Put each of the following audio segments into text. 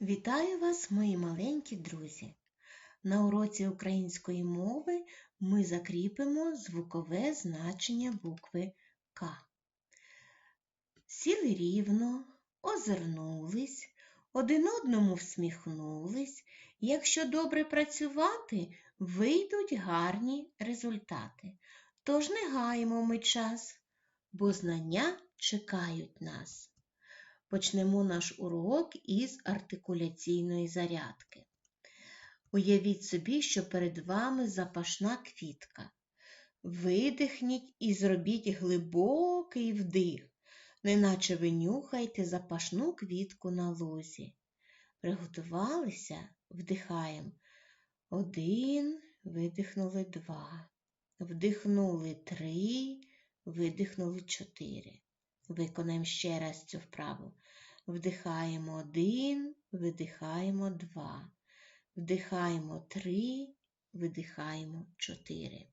Вітаю вас, мої маленькі друзі! На уроці української мови ми закріпимо звукове значення букви К. Сіли рівно, озирнулись, один одному всміхнулись. Якщо добре працювати, вийдуть гарні результати. Тож не гаємо ми час, бо знання чекають нас. Почнемо наш урок із артикуляційної зарядки. Уявіть собі, що перед вами запашна квітка. Видихніть і зробіть глибокий вдих, неначе ви нюхаєте запашну квітку на лозі. Приготувалися, вдихаємо. Один, видихнули два. Вдихнули три, видихнули чотири. Виконаємо ще раз цю вправу. Вдихаємо один, видихаємо два. Вдихаємо три, видихаємо чотири.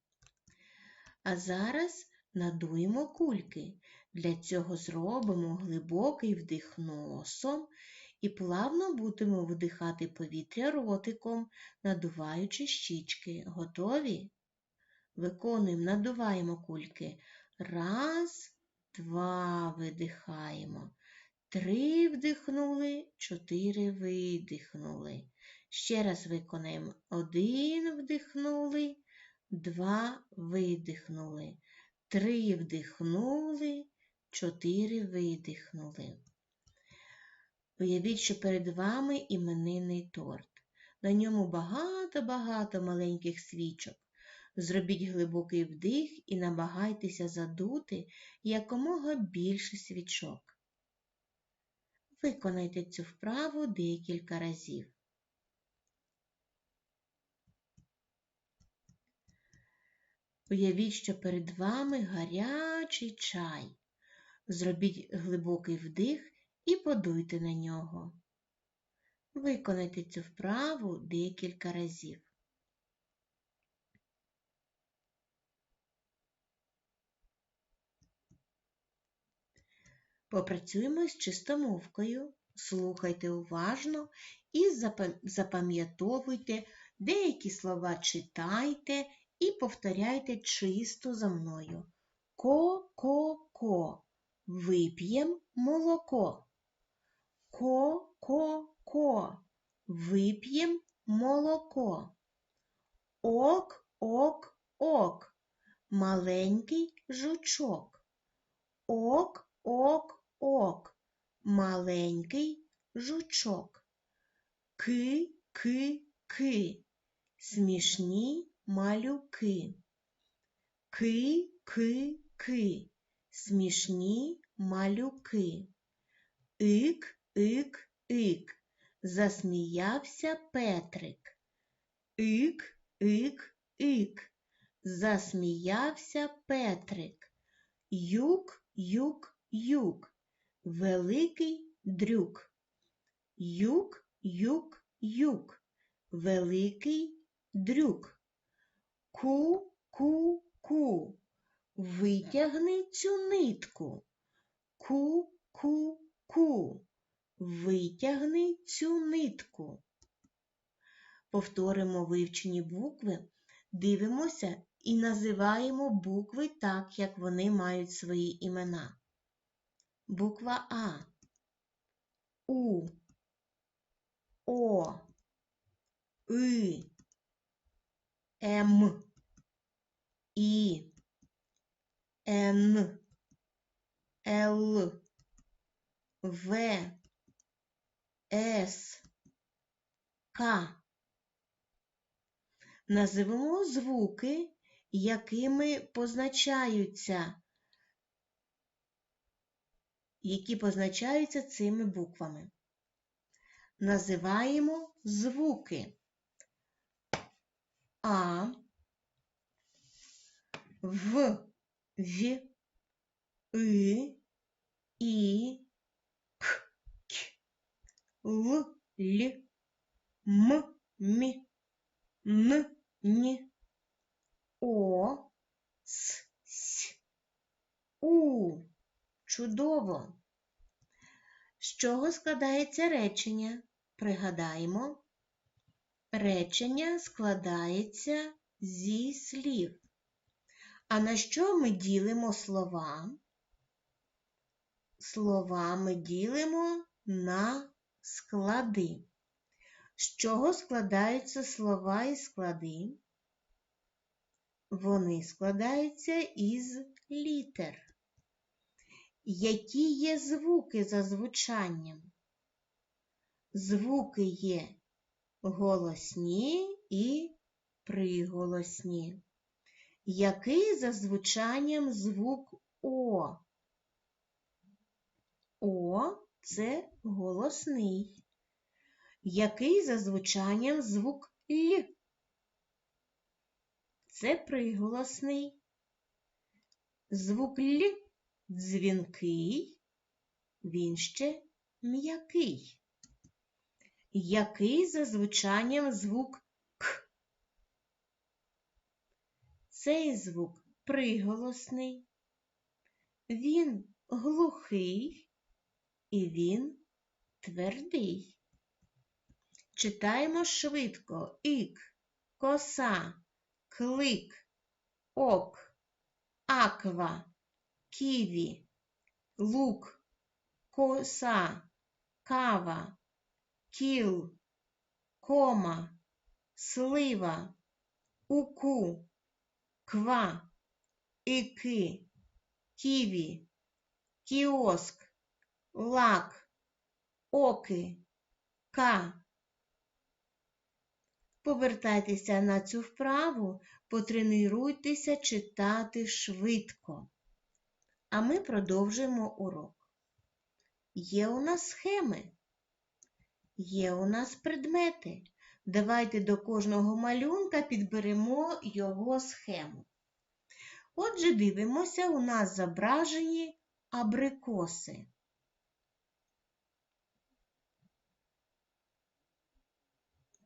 А зараз надуємо кульки. Для цього зробимо глибокий вдих носом і плавно будемо вдихати повітря ротиком, надуваючи щічки. Готові? Виконуємо, надуваємо кульки. Раз, Два видихаємо. Три вдихнули, чотири видихнули. Ще раз виконаємо. Один вдихнули, два видихнули. Три вдихнули, чотири видихнули. Уявіть, що перед вами іменинний торт. На ньому багато-багато маленьких свічок. Зробіть глибокий вдих і намагайтеся задути якомога більше свічок. Виконайте цю вправу декілька разів. Уявіть, що перед вами гарячий чай. Зробіть глибокий вдих і подуйте на нього. Виконайте цю вправу декілька разів. Попрацюємо з чистомовкою, слухайте уважно і запам'ятовуйте деякі слова читайте і повторяйте чисто за мною. Ко-ко-ко. Вип'єм молоко. Ко-ко-ко. Вип'єм молоко. Ок-ок-ок. Маленький жучок. Ок-ок ок, маленький жучок. Ки, ки, ки, смішні малюки. Ки, ки, ки, смішні малюки. Ик, ик, ик, засміявся Петрик. Ик, ик, ик, засміявся Петрик. Юк, юк, юк, великий дрюк. Юк, юк, юк, великий дрюк. Ку, ку, ку, витягни цю нитку. Ку, ку, ку, витягни цю нитку. Повторимо вивчені букви, дивимося і називаємо букви так, як вони мають свої імена буква А, У, О, И, М, І, Н, Л, В, С, К. Називемо звуки, якими позначаються які позначаються цими буквами. Називаємо звуки А, В, В, И, І, К, К, Л, Л, М, М, Н, Н, О, С, С, У. Чудово! З чого складається речення? Пригадаємо, речення складається зі слів. А на що ми ділимо слова? Слова ми ділимо на склади. З чого складаються слова і склади? Вони складаються із літер. Які є звуки за звучанням? Звуки є голосні і приголосні. Який за звучанням звук О? О це голосний. Який за звучанням звук Л? Це приголосний. Звук Л дзвінкий, він ще м'який. Який за звучанням звук К? Цей звук приголосний, він глухий і він твердий. Читаємо швидко ік, коса, клик, ок, аква, ківі, лук, коса, кава, кіл, кома, слива, уку, ква, іки, ківі, кіоск, лак, оки, ка. Повертайтеся на цю вправу, потренуйтеся читати швидко. А ми продовжуємо урок. Є у нас схеми, є у нас предмети. Давайте до кожного малюнка підберемо його схему. Отже, дивимося, у нас зображені абрикоси.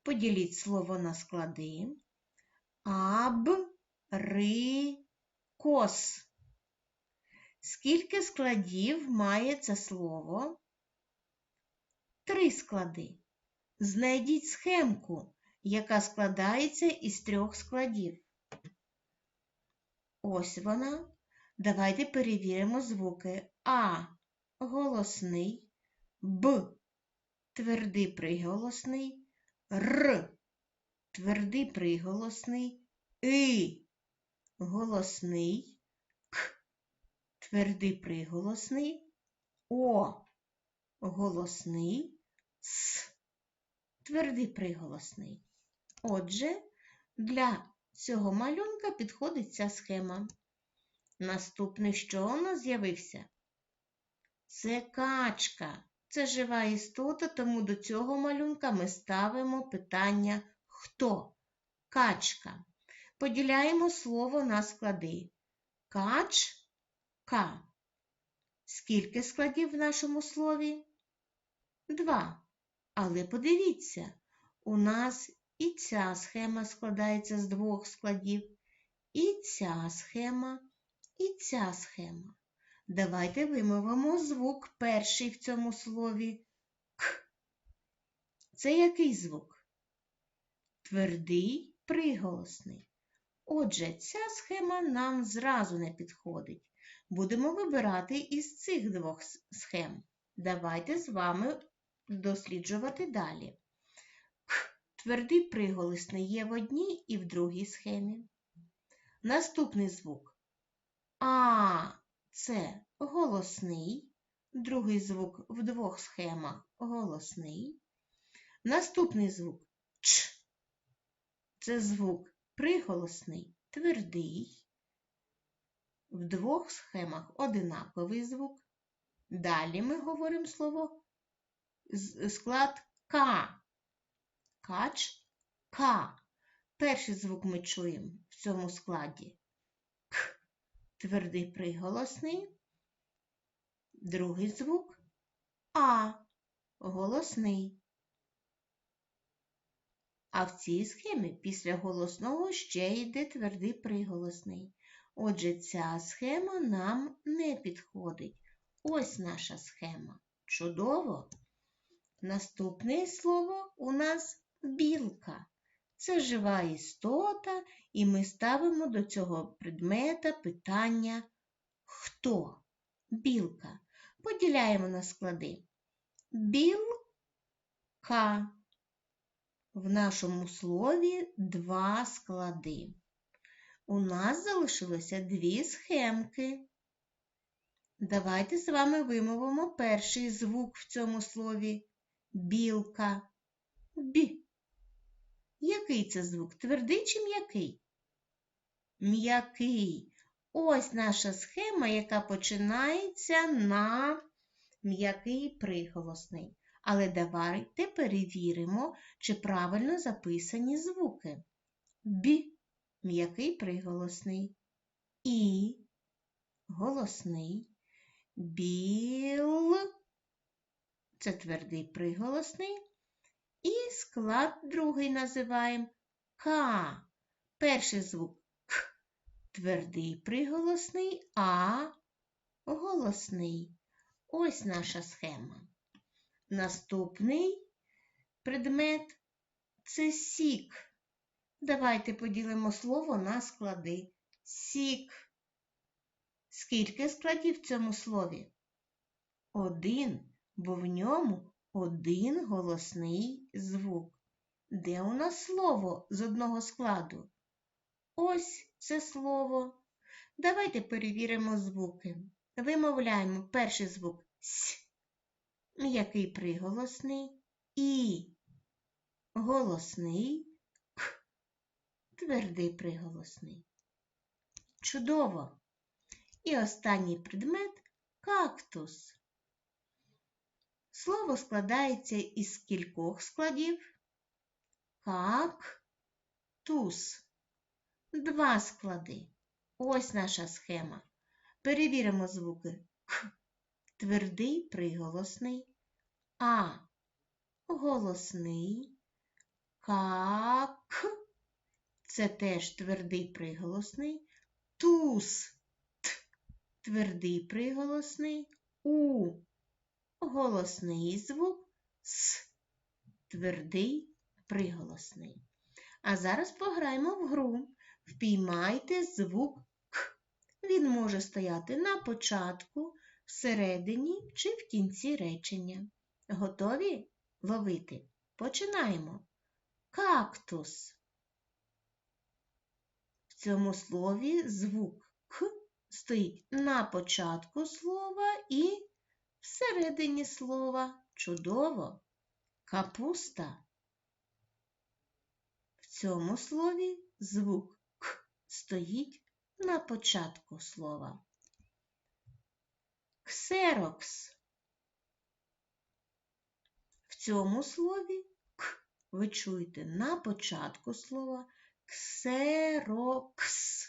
Поділіть слово на склади. Аб, ри, кос. Скільки складів має це слово? Три склади. Знайдіть схемку, яка складається із трьох складів. Ось вона. Давайте перевіримо звуки А голосний, Б твердий приголосний, Р твердий приголосний, И голосний, твердий приголосний, О голосний, С твердий приголосний. Отже, для цього малюнка підходить ця схема. Наступний, що у нас з'явився? Це качка. Це жива істота, тому до цього малюнка ми ставимо питання хто? Качка. Поділяємо слово на склади. Кач ка. Скільки складів в нашому слові? Два. Але подивіться, у нас і ця схема складається з двох складів, і ця схема, і ця схема. Давайте вимовимо звук перший в цьому слові К. Це який звук? Твердий приголосний. Отже, ця схема нам зразу не підходить. Будемо вибирати із цих двох схем. Давайте з вами досліджувати далі. К. Твердий приголосний є в одній і в другій схемі. Наступний звук А це голосний, другий звук в двох схемах голосний. Наступний звук Ч. Це звук приголосний, твердий. В двох схемах одинаковий звук. Далі ми говоримо слово склад К. Кач К. Перший звук ми чуємо в цьому складі. К. Твердий приголосний. Другий звук А. Голосний. А в цій схемі після голосного ще йде твердий приголосний. Отже, ця схема нам не підходить. Ось наша схема. Чудово! Наступне слово у нас білка. Це жива істота, і ми ставимо до цього предмета питання хто? Білка. Поділяємо на склади. Білка. В нашому слові два склади. У нас залишилося дві схемки. Давайте з вами вимовимо перший звук в цьому слові білка. Бі. Який це звук? Твердий чи м'який? М'який. Ось наша схема, яка починається на м'який приголосний. Але давайте перевіримо, чи правильно записані звуки. Бі м'який приголосний. І голосний. Біл це твердий приголосний. І склад другий називаємо К. Перший звук К. Твердий приголосний, а голосний. Ось наша схема. Наступний предмет це сік. Давайте поділимо слово на склади. Сік. Скільки складів в цьому слові? Один, бо в ньому один голосний звук. Де у нас слово з одного складу? Ось це слово. Давайте перевіримо звуки. Вимовляємо перший звук С, м'який приголосний, І голосний, твердий приголосний. Чудово! І останній предмет кактус. Слово складається із кількох складів. Как, туз. Два склади. Ось наша схема. Перевіримо звуки К. Твердий приголосний. А. Голосний. Как. Це теж твердий приголосний. Туз. Т. Твердий приголосний. У голосний звук С, твердий приголосний. А зараз пограємо в гру. Впіймайте звук К. Він може стояти на початку, всередині чи в кінці речення. Готові ловити? Починаємо. Кактус. Цьому слові звук К стоїть на початку слова і всередині слова чудово капуста. В цьому слові звук К стоїть на початку слова. Ксерокс. В цьому слові К ви чуєте на початку слова ксерокс.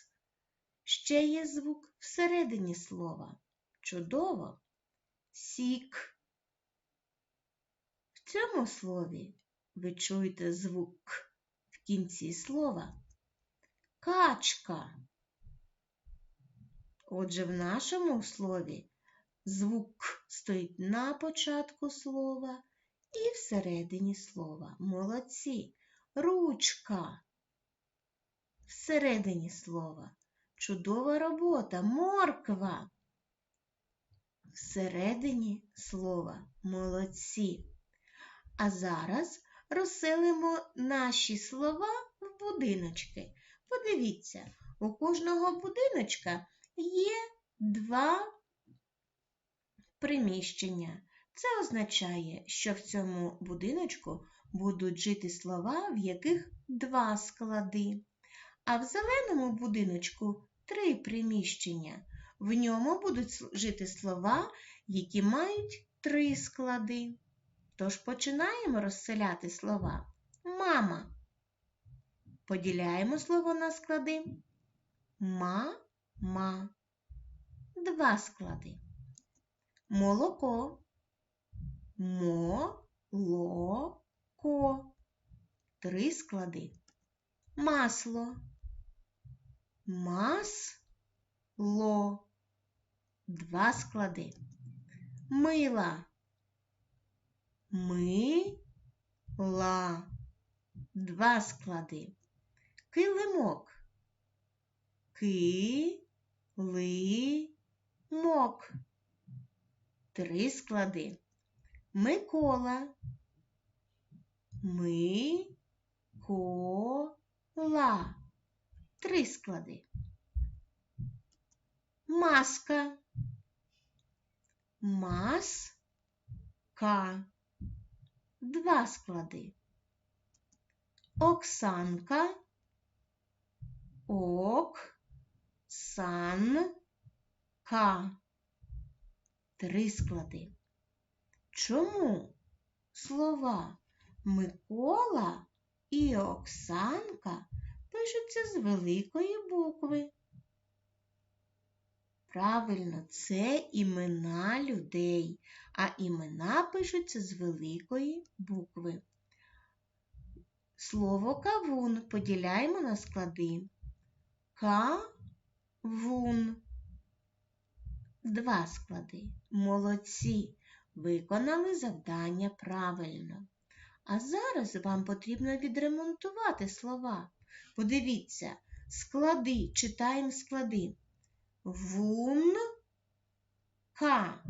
Ще є звук всередині слова. Чудово! сік. В цьому слові ви чуєте звук К в кінці слова качка. Отже, в нашому слові звук К стоїть на початку слова і всередині слова. Молодці. Ручка. Всередині слова. Чудова робота, морква всередині слова молодці. А зараз розселимо наші слова в будиночки. Подивіться, у кожного будиночка є два приміщення. Це означає, що в цьому будиночку будуть жити слова, в яких два склади. А в зеленому будиночку три приміщення. В ньому будуть жити слова, які мають три склади. Тож починаємо розселяти слова. Мама. Поділяємо слово на склади. Ма-ма. Два склади. Молоко. Мо-ло-ко. Три склади. Масло. Мас-ло два склади. Мила. ми, ла. Два склади. Килимок. Ки, ли, мок. Три склади. Микола. Ми, ко, ла. Три склади. Маска. Маска. Два склади. Оксанка. Ок. Сан. Ка. Три склади. Чому слова Микола і Оксанка пишуться з великої букви? Правильно, це імена людей, а імена пишуться з великої букви. Слово кавун поділяємо на склади. Кавун. Два склади. Молодці. Виконали завдання правильно. А зараз вам потрібно відремонтувати слова. Подивіться, склади, читаємо склади. Вун ка.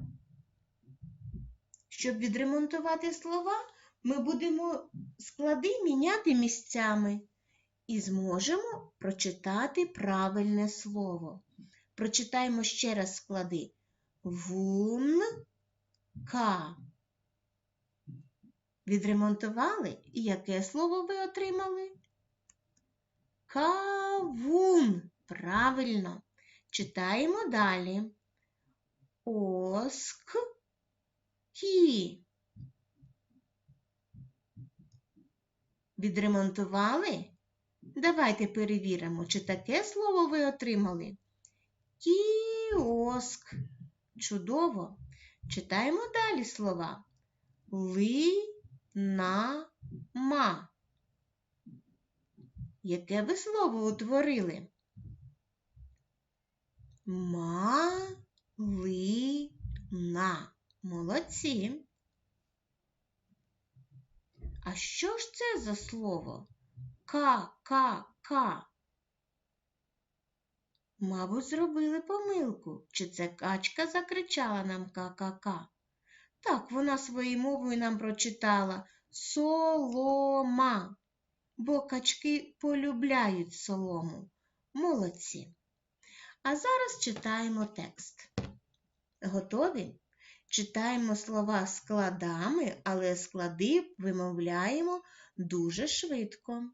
Щоб відремонтувати слова, ми будемо склади міняти місцями і зможемо прочитати правильне слово. Прочитаємо ще раз склади. Вун ка. Відремонтували? І яке слово ви отримали? Кавун. Правильно. Читаємо далі. Оск кі. Відремонтували? Давайте перевіримо, чи таке слово ви отримали. Кіоск. Чудово. Читаємо далі слова. Ли на ма. Яке ви слово утворили? Малина. Молодці. А що ж це за слово? Ка-ка-ка. Мабуть, зробили помилку, чи це качка закричала нам ка-ка-ка. Так, вона своєю мовою нам прочитала солома, бо качки полюбляють солому. Молодці. А зараз читаємо текст. Готові? Читаємо слова складами, але склади вимовляємо дуже швидко.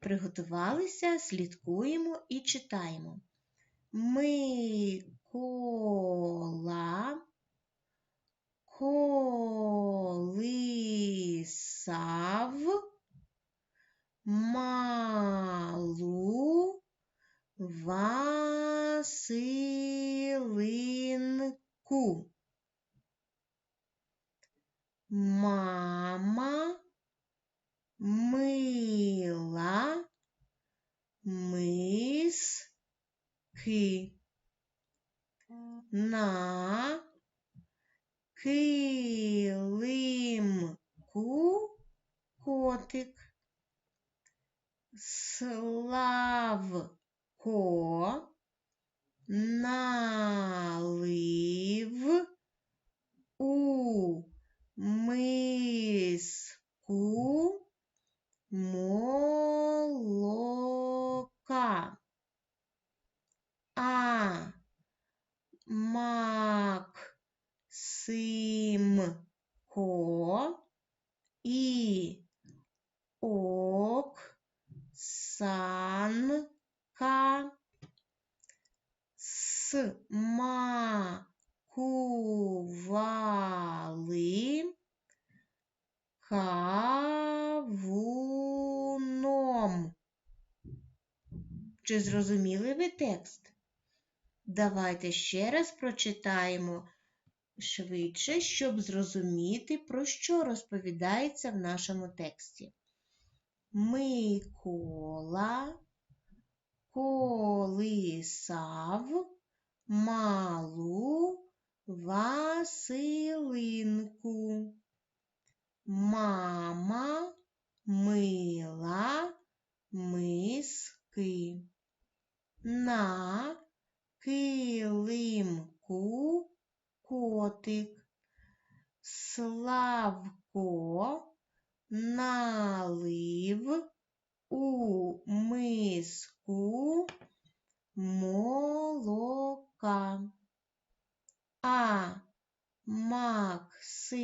Приготувалися, слідкуємо і читаємо. Микола колисав малу Василинку. Мама мила миски на килимку котик. Славко налив у миску молока. А Максимко і Оксанка смакували кавуном. Чи зрозуміли ви текст? Давайте ще раз прочитаємо швидше, щоб зрозуміти, про що розповідається в нашому тексті. Микола колисав малу Василинку. мама мила миски. На килимку котик. Славко налив у миску молока. А Максимко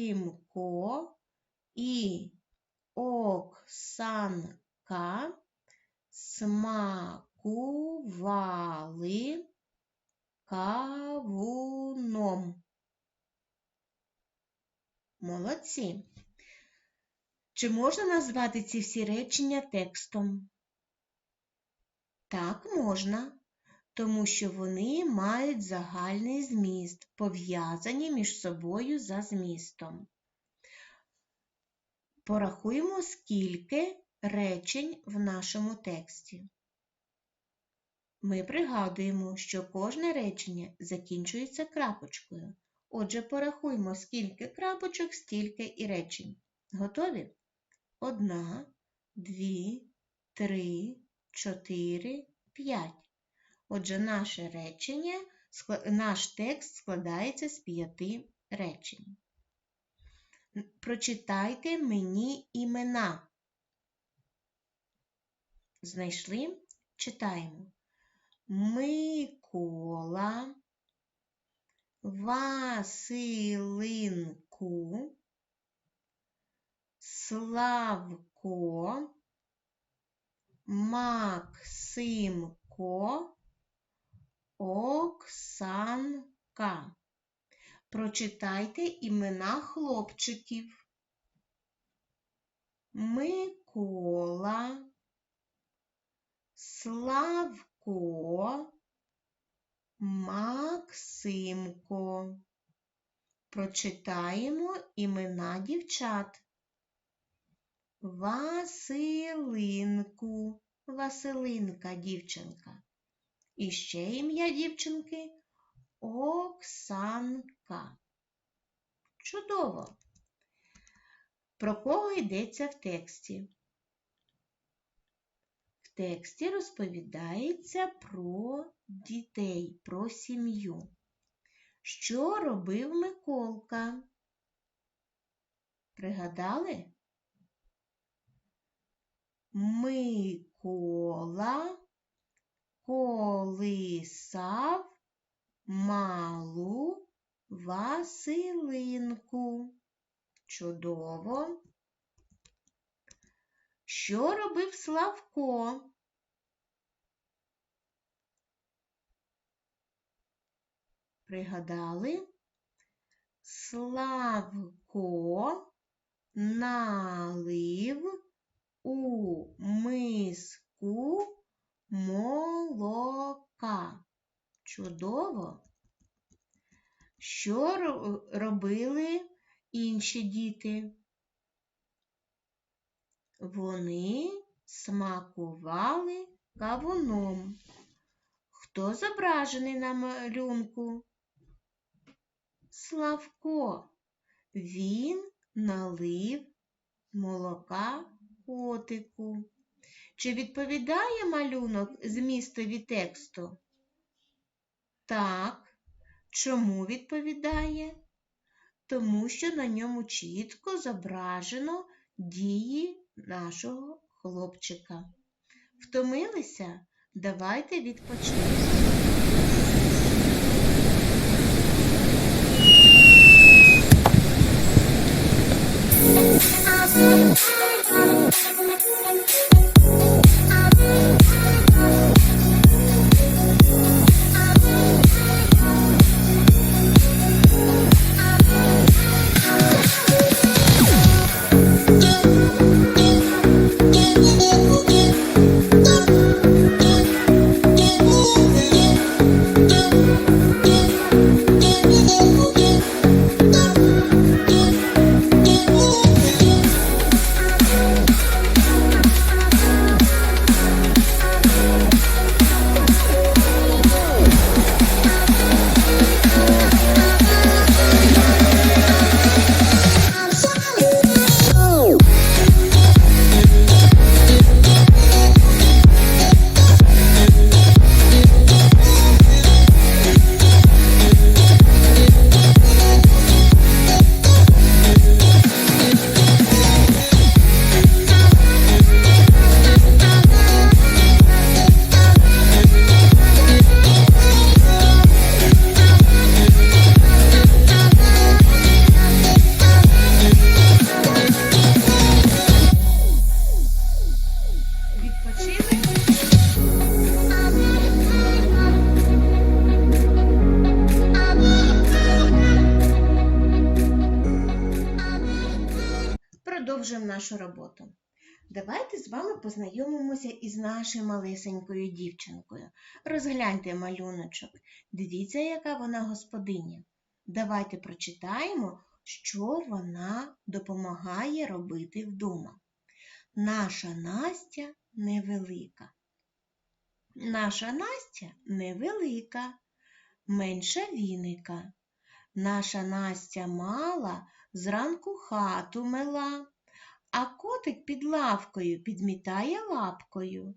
і Оксанка смакували кавуном. Молодці. Чи можна назвати ці всі речення текстом? Так, можна, тому що вони мають загальний зміст, пов'язані між собою за змістом. Порахуємо, скільки речень в нашому тексті. Ми пригадуємо, що кожне речення закінчується крапочкою. Отже, порахуємо, скільки крапочок, стільки і речень. Готові? Одна, дві, три, чотири, п'ять. Отже, наше речення, наш текст складається з п'яти речень. Прочитайте мені імена. Знайшли? Читаємо. Микола, Василинку, Славко, Максимко, Оксанка. Прочитайте імена хлопчиків. Микола, Славко, Максимко. Прочитаємо імена дівчат. Василинку, Василинка дівчинка. І ще ім'я дівчинки Оксанка. Чудово! Про кого йдеться в тексті? Тексті розповідається про дітей, про сім'ю. Що робив Миколка? Пригадали? Микола колисав малу Василинку. Чудово. Що робив Славко? Пригадали? Славко налив у миску молока. Чудово! Що робили інші діти? Вони смакували кавуном. Хто зображений на малюнку? Славко. Він налив молока котику. Чи відповідає малюнок змістові тексту? Так. Чому відповідає? Тому що на ньому чітко зображено дії нашого хлопчика. Втомилися? Давайте відпочнемо. Thank you. З вами познайомимося із нашою малесенькою дівчинкою. Розгляньте малюночок. Дивіться, яка вона господиня. Давайте прочитаємо, що вона допомагає робити вдома. Наша Настя невелика. Наша Настя невелика, менша віника. Наша Настя мала, зранку хату мила, а котик під лавкою підмітає лапкою,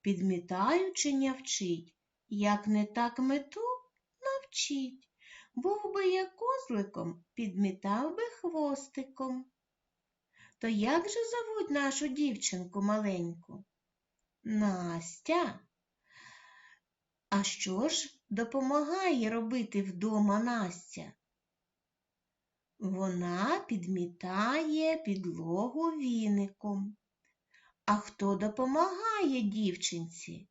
підмітаючи нявчить, як не так мету навчить. Був би я козликом, підмітав би хвостиком. То як же зовуть нашу дівчинку маленьку? Настя. А що ж допомагає робити вдома Настя? Вона підмітає підлогу віником. А хто допомагає дівчинці?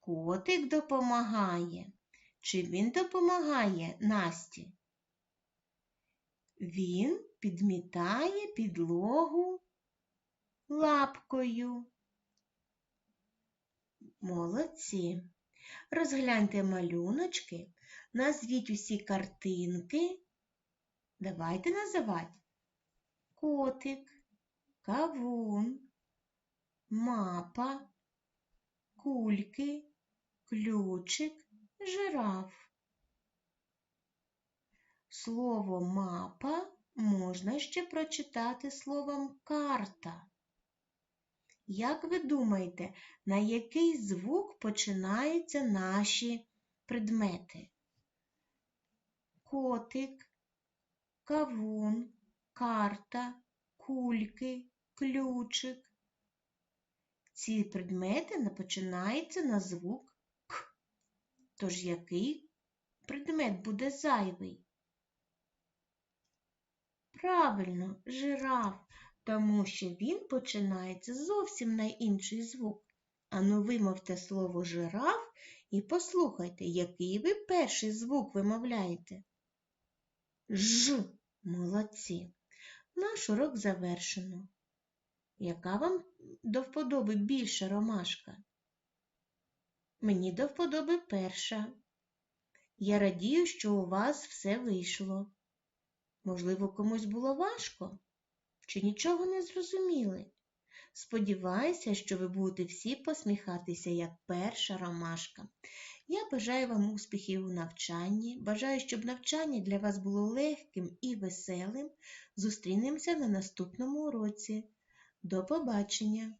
Котик допомагає. Чи він допомагає Насті? Він підмітає підлогу лапкою. Молодці. Розгляньте малюночки, назвіть усі картинки. Давайте називати котик, кавун, мапа, кульки, ключик, жираф. Слово мапа можна ще прочитати словом карта. Як ви думаєте, на який звук починаються наші предмети? Котик, кавун, карта, кульки, ключик. Ці предмети починаються на звук К. Тож який предмет буде зайвий? Правильно, жираф тому що він починається зовсім на інший звук. Ану, вимовте слово жираф і послухайте, який ви перший звук вимовляєте. Ж, молодці. Наш урок завершено. Яка вам до вподоби більша ромашка? Мені до вподоби перша. Я радію, що у вас все вийшло. Можливо, комусь було важко? Чи нічого не зрозуміли? Сподіваюся, що ви будете всі посміхатися, як перша ромашка. Я бажаю вам успіхів у навчанні, бажаю, щоб навчання для вас було легким і веселим. Зустрінемося на наступному уроці. До побачення!